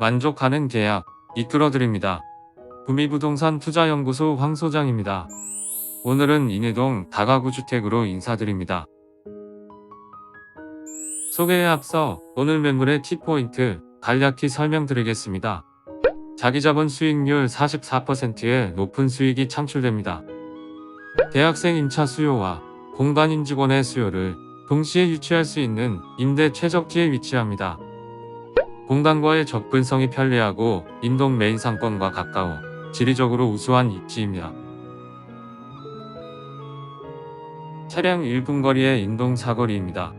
만족하는 계약 이끌어드립니다. 구미부동산 투자연구소 황 소장입니다. 오늘은 인해동 다가구 주택으로 인사드립니다. 소개에 앞서 오늘 매물의 키포인트 간략히 설명드리겠습니다. 자기자본 수익률 44%의 높은 수익이 창출됩니다. 대학생 임차 수요와 공간 임직원의 수요를 동시에 유치할 수 있는 임대 최적지에 위치합니다. 공간과의 접근성이 편리하고 인동 메인 상권과 가까워 지리적으로 우수한 입지입니다. 차량 1분 거리의 인동 사거리입니다.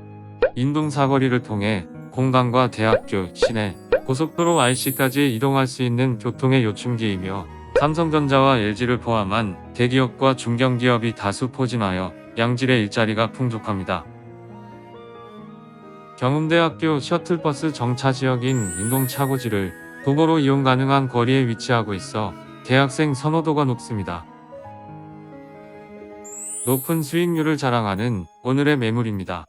인동 사거리를 통해 공간과 대학교, 시내, 고속도로 IC까지 이동할 수 있는 교통의 요충지이며 삼성전자와 LG를 포함한 대기업과 중견기업이 다수 포진하여 양질의 일자리가 풍족합니다. 경음대학교 셔틀버스 정차 지역인 인동차고지를 도보로 이용 가능한 거리에 위치하고 있어 대학생 선호도가 높습니다. 높은 수익률을 자랑하는 오늘의 매물입니다.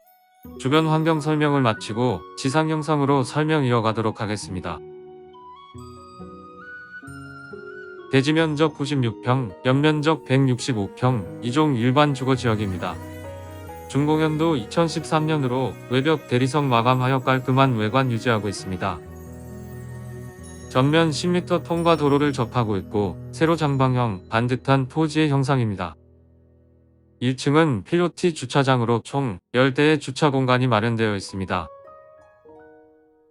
주변 환경 설명을 마치고 지상 영상으로 설명 이어가도록 하겠습니다. 대지 면적 96평, 연면적 165평, 2종 일반 주거 지역입니다. 중공연도 2013년으로 외벽 대리석 마감하여 깔끔한 외관 유지하고 있습니다. 전면 10m 통과 도로를 접하고 있고 세로 장방형 반듯한 토지의 형상입니다. 1층은 필로티 주차장으로 총 10대의 주차 공간이 마련되어 있습니다.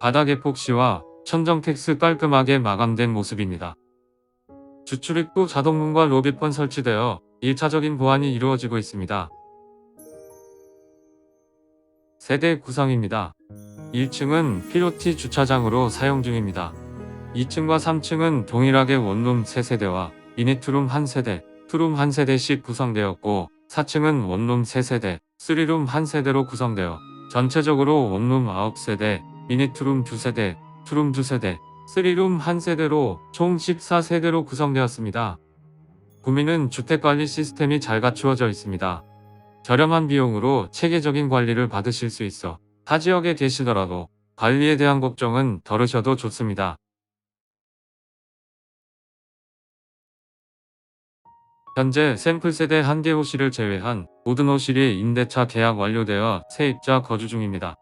바닥 에폭시와 천정 텍스 깔끔하게 마감된 모습입니다. 주출입구 자동문과 로비폰 설치되어 1차적인 보안이 이루어지고 있습니다. 세대 구성입니다. 1층은 필로티 주차장으로 사용 중입니다. 2층과 3층은 동일하게 원룸 3세대와 미니투룸 1세대, 투룸 1세대씩 구성되었고 4층은 원룸 3세대, 3룸 1세대로 구성되어 전체적으로 원룸 9세대, 미니투룸 2세대, 투룸 2세대, 3룸 1세대로 총 14세대로 구성되었습니다. 구미는 주택관리 시스템이 잘 갖추어져 있습니다. 저렴한 비용으로 체계적인 관리를 받으실 수 있어 타 지역에 계시더라도 관리에 대한 걱정은 덜으셔도 좋습니다. 현재 샘플 세대 1개 호실을 제외한 모든 호실이 임대차 계약 완료되어 세입자 거주 중입니다.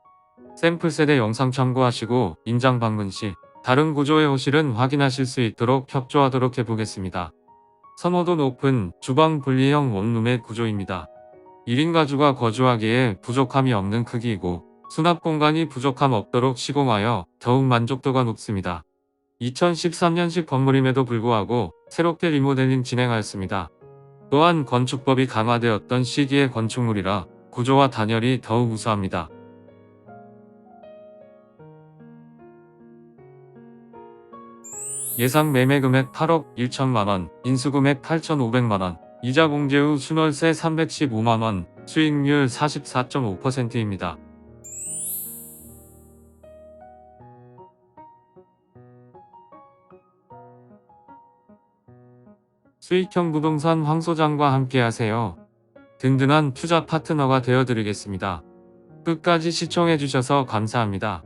샘플 세대 영상 참고하시고 임장 방문 시 다른 구조의 호실은 확인하실 수 있도록 협조하도록 해보겠습니다. 선호도 높은 주방 분리형 원룸의 구조입니다. 1인 가구가 거주하기에 부족함이 없는 크기이고 수납 공간이 부족함 없도록 시공하여 더욱 만족도가 높습니다. 2013년식 건물임에도 불구하고 새롭게 리모델링 진행하였습니다. 또한 건축법이 강화되었던 시기의 건축물이라 구조와 단열이 더욱 우수합니다. 예상 매매 금액 8억 1천만원, 인수금액 8,500만원, 이자 공제 후 순월세 315만원, 수익률 44.5%입니다. 수익형 부동산 황 소장과 함께 하세요. 든든한 투자 파트너가 되어드리겠습니다. 끝까지 시청해주셔서 감사합니다.